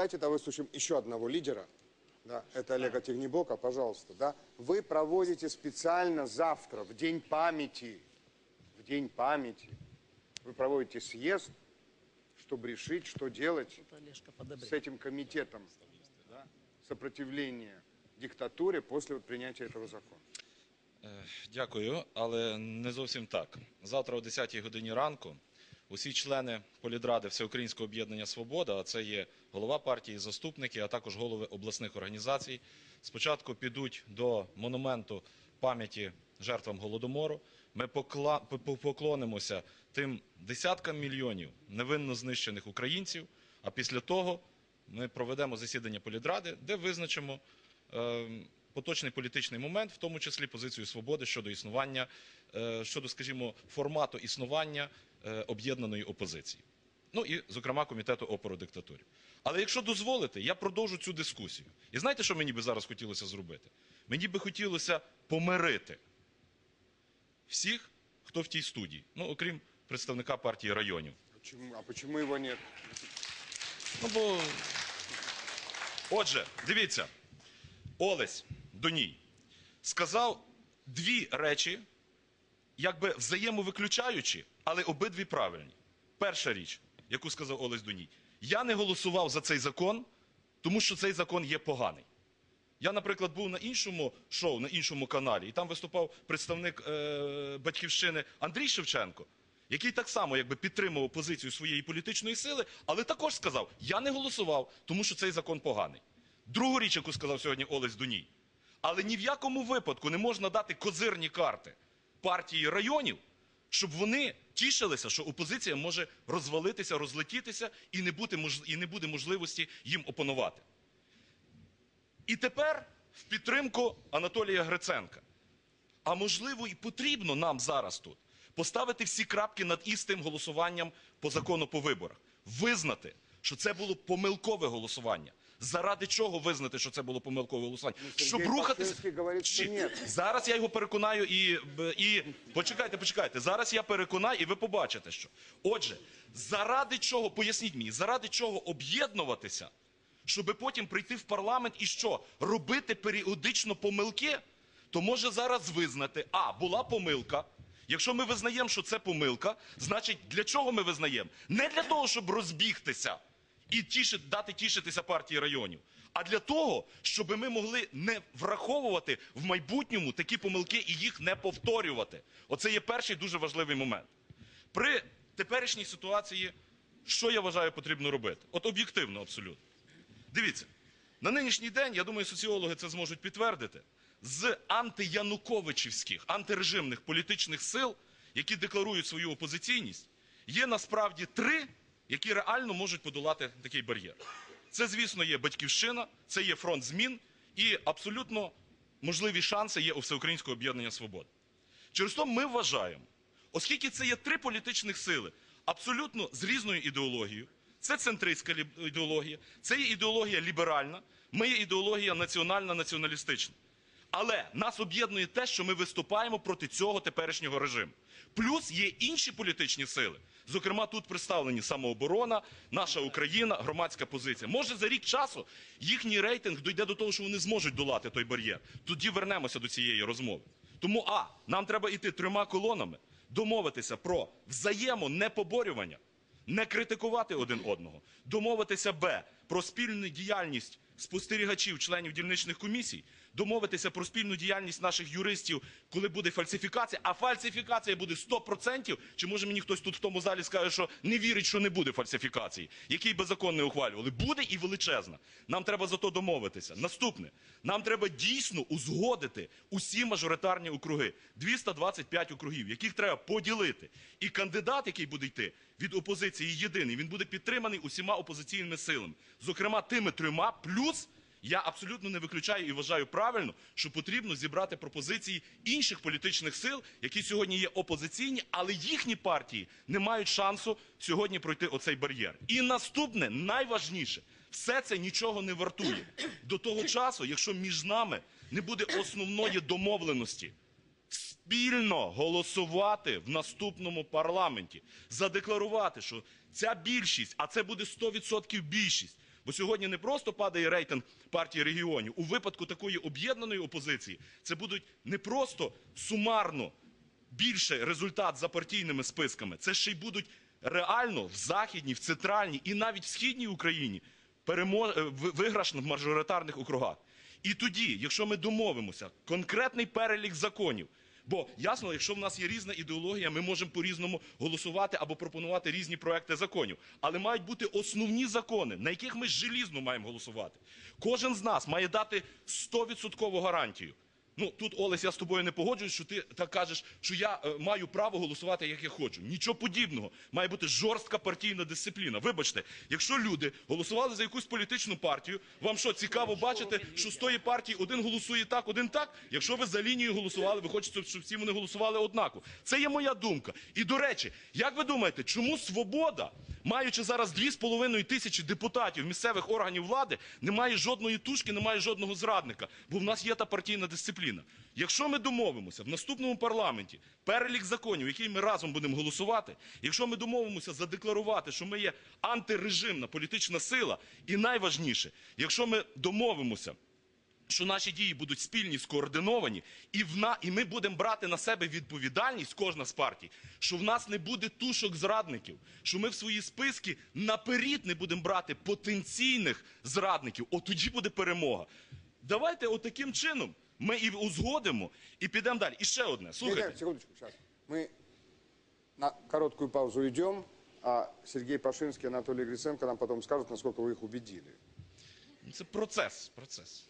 дайте тогда выслушаем еще одного лидера. Да, это Олега Тегнебока, пожалуйста. Да. Вы проводите специально завтра, в День памяти, в День памяти, вы проводите съезд, чтобы решить, что делать с этим комитетом да, сопротивления диктатуре после вот принятия этого закона. Дякую, але не зовсім так. Завтра о 10 годині ранку усі члени політради Всеукраїнського об'єднання Свобода, а це є голова партії, заступники, а також голови обласних організацій, спочатку підуть до монументу пам'яті жертвам голодомору. Ми поклонимося тим десяткам мільйонів невинно знищених українців. А після того ми проведемо засідання політради, де визначимо е, поточний політичний момент, в тому числі позицію свободи щодо існування, е, щодо, скажімо, формату існування об'єднаної опозиції. Ну і, зокрема, комітету опору диктатурі. Але якщо дозволите, я продовжу цю дискусію. І знаєте, що мені би зараз хотілося зробити? Мені би хотілося помирити всіх, хто в тій студії, ну окрім представника партії районів. А почему его нет? Ну, бо... Отже, дивіться, Олесь Доній сказав дві речі, якби взаємовиключаючі, але обидві правильні. Перша річ, яку сказав Олесь Доній, я не голосував за цей закон, тому що цей закон є поганий. Я, наприклад, був на іншому шоу, на іншому каналі, і там виступав представник е, батьківщини Андрій Шевченко, який так само якби підтримував позицію своєї політичної сили, але також сказав: я не голосував, тому що цей закон поганий. Другу річ, яку сказав сьогодні Олесь Дуній, але ні в якому випадку не можна дати козирні карти партії районів, щоб вони тішилися, що опозиція може розвалитися, розлетітися і не, бути, і не буде можливості їм опонувати. І тепер в підтримку Анатолія Гриценка. А можливо, і потрібно нам зараз тут поставити всі крапки над і з тим голосуванням по закону по виборах, визнати, що це було помилкове голосування. Заради чого визнати, що це було помилкове голосування? Щоб рухатися. Говорить, що ні. Зараз я його переконаю і, і почекайте, почекайте. Зараз я переконаю, і ви побачите, що. Отже, заради чого, поясніть мені, заради чого об'єднуватися, щоб потім прийти в парламент і що? Робити періодично помилки, то може зараз визнати, а, була помилка. Якщо ми визнаємо, що це помилка, значить для чого ми визнаємо? Не для того, щоб розбігтися і тішити, дати тішитися партії районів, а для того, щоб ми могли не враховувати в майбутньому такі помилки і їх не повторювати. Оце є перший дуже важливий момент. При теперішній ситуації, що я вважаю потрібно робити? От об'єктивно, абсолютно. Дивіться, на нинішній день, я думаю, соціологи це зможуть підтвердити, з антиянуковичівських, антирежимних політичних сил, які декларують свою опозиційність, є насправді три, які реально можуть подолати такий бар'єр. Це, звісно, є батьківщина, це є фронт змін і абсолютно можливі шанси є у Всеукраїнського об'єднання свободи. Через то ми вважаємо, оскільки це є три політичних сили, абсолютно з різною ідеологією, це центристська ідеологія, це є ідеологія ліберальна, ми є ідеологія національна, націоналістична. Але нас об'єднує те, що ми виступаємо проти цього теперішнього режиму. Плюс є інші політичні сили. Зокрема, тут представлені самооборона, наша Україна, громадська позиція. Може, за рік часу їхній рейтинг дійде до того, що вони зможуть долати той бар'єр. Тоді вернемося до цієї розмови. Тому а нам треба йти трьома колонами, домовитися про взаємонепоборювання, не критикувати один одного, домовитися б про спільну діяльність спостерігачів, членів дільничних комісій, домовитися про спільну діяльність наших юристів, коли буде фальсифікація, а фальсифікація буде 100%, чи може мені хтось тут в тому залі скаже, що не вірить, що не буде фальсифікації, який би закон не ухвалювали. Буде і величезна. Нам треба за то домовитися. Наступне, нам треба дійсно узгодити усі мажоритарні округи, 225 округів, яких треба поділити. І кандидат, який буде йти від опозиції єдиний, він буде підтриманий усіма опозиційними силами, зокрема тими трьома, плюс я абсолютно не виключаю і вважаю правильно, що потрібно зібрати пропозиції інших політичних сил, які сьогодні є опозиційні, але їхні партії не мають шансу сьогодні пройти оцей бар'єр. І наступне, найважніше, все це нічого не вартує. До того часу, якщо між нами не буде основної домовленості спільно голосувати в наступному парламенті, задекларувати, що ця більшість, а це буде 100% більшість, Бо сьогодні не просто падає рейтинг партії регіонів. У випадку такої об'єднаної опозиції це будуть не просто сумарно більше результат за партійними списками. Це ще й будуть реально в західній, в центральній і навіть в східній Україні перемо... е, ви- виграш в мажоритарних округах. І тоді, якщо ми домовимося, конкретний перелік законів. Бо ясно, якщо в нас є різна ідеологія, ми можемо по-різному голосувати або пропонувати різні проекти законів. Але мають бути основні закони, на яких ми желізно маємо голосувати. Кожен з нас має дати 100% гарантію. Ну тут Олесь, я з тобою не погоджуюсь, що ти так кажеш, що я е, маю право голосувати як я хочу. Нічого подібного. Має бути жорстка партійна дисципліна. Вибачте, якщо люди голосували за якусь політичну партію, вам що цікаво бачити, що з тої партії один голосує так, один так. Якщо ви за лінією голосували, ви хочете, щоб всі вони голосували однаково. Це є моя думка. І до речі, як ви думаєте, чому свобода, маючи зараз 2,5 тисячі депутатів місцевих органів влади, не має жодної тушки, не має жодного зрадника? Бо в нас є та партійна дисципліна. Якщо ми домовимося в наступному парламенті перелік законів, який ми разом будемо голосувати, якщо ми домовимося задекларувати, що ми є антирежимна політична сила, і найважніше, якщо ми домовимося що наші дії будуть спільні, скоординовані, і, в на, і ми будемо брати на себе відповідальність, кожна з партій, що в нас не буде тушок зрадників, що ми в свої списки наперед не будемо брати потенційних зрадників. От тоді буде перемога. Давайте отаким чином ми і узгодимо, і підемо далі. І ще одне. Нет, Слухайте, нет, секундочку, сейчас. Мы на короткую паузу идем, а Сергей Пашинский и Анатолий Гриценко нам потом скажут, насколько вы их убедили. це процес. процес.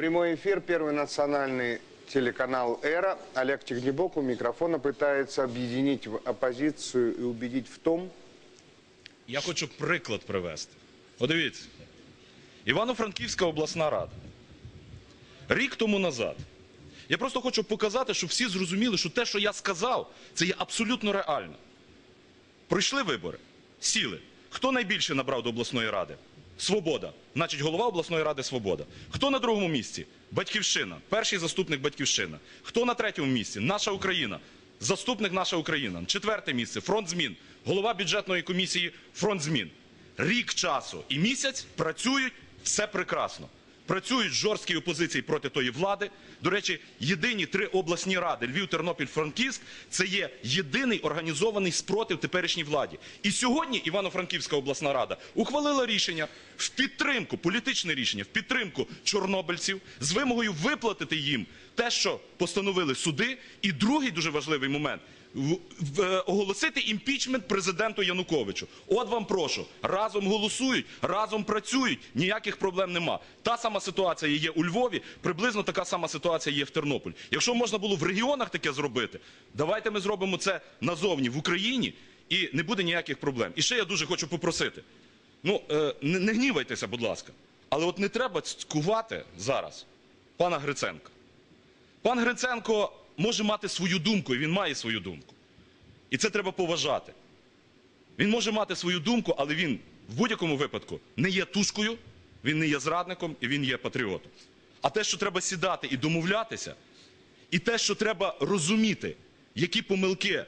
Прямой эфир, Первый национальный телеканал «Эра». Олег Тягнебок у микрофона пытается объединить в оппозицию и убедить в том, Я хочу приклад привести. Подивіться. Івано-Франківська обласна рада. Рік тому назад. Я просто хочу показати, щоб всі зрозуміли, що те, що я сказав, це є абсолютно реально. Пройшли вибори, сіли. Хто найбільше набрав до обласної ради? Свобода. Значить, голова обласної ради Свобода. Хто на другому місці? Батьківщина. Перший заступник Батьківщина. Хто на третьому місці? Наша Україна. Заступник наша Україна. Четверте місце фронт змін. Голова бюджетної комісії фронт змін. Рік часу і місяць працюють все прекрасно. Працюють жорсткі опозиції проти тої влади. До речі, єдині три обласні ради Львів, Тернопіль, Франківськ це є єдиний організований спротив теперішній владі. І сьогодні Івано-Франківська обласна рада ухвалила рішення в підтримку, політичне рішення в підтримку чорнобильців з вимогою виплатити їм те, що постановили суди. І другий дуже важливий момент оголосити імпічмент президенту Януковичу. От вам прошу, разом голосують, разом працюють, ніяких проблем нема. Та сама ситуація є у Львові, приблизно така сама ситуація є в Тернополі. Якщо можна було в регіонах таке зробити, давайте ми зробимо це назовні в Україні, і не буде ніяких проблем. І ще я дуже хочу попросити. Ну, е, не гнівайтеся, будь ласка. Але от не треба цькувати зараз пана Гриценка. Пан Гриценко може мати свою думку, і він має свою думку. І це треба поважати. Він може мати свою думку, але він в будь-якому випадку не є тушкою, він не є зрадником і він є патріотом. А те, що треба сідати і домовлятися, і те, що треба розуміти, які помилки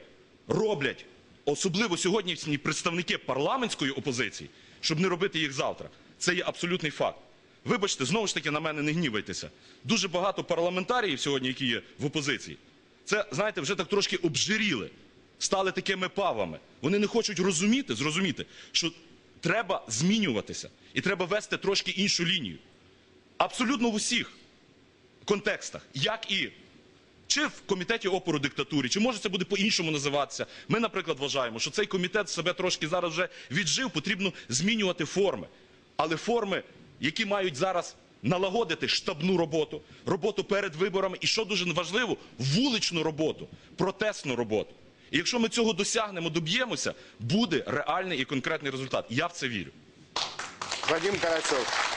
роблять, особливо сьогоднішні представники парламентської опозиції, щоб не робити їх завтра, це є абсолютний факт. Вибачте, знову ж таки на мене не гнівайтеся. Дуже багато парламентаріїв сьогодні, які є в опозиції, це, знаєте, вже так трошки обжиріли, стали такими павами. Вони не хочуть розуміти, зрозуміти, що треба змінюватися і треба вести трошки іншу лінію. Абсолютно в усіх контекстах, як і чи в комітеті опору диктатурі, чи може це буде по-іншому називатися. Ми, наприклад, вважаємо, що цей комітет себе трошки зараз вже віджив, потрібно змінювати форми. Але форми, які мають зараз налагодити штабну роботу, роботу перед виборами, і що дуже важливо, вуличну роботу, протестну роботу. І якщо ми цього досягнемо, доб'ємося, буде реальний і конкретний результат. Я в це вірю. Вадим Карачев.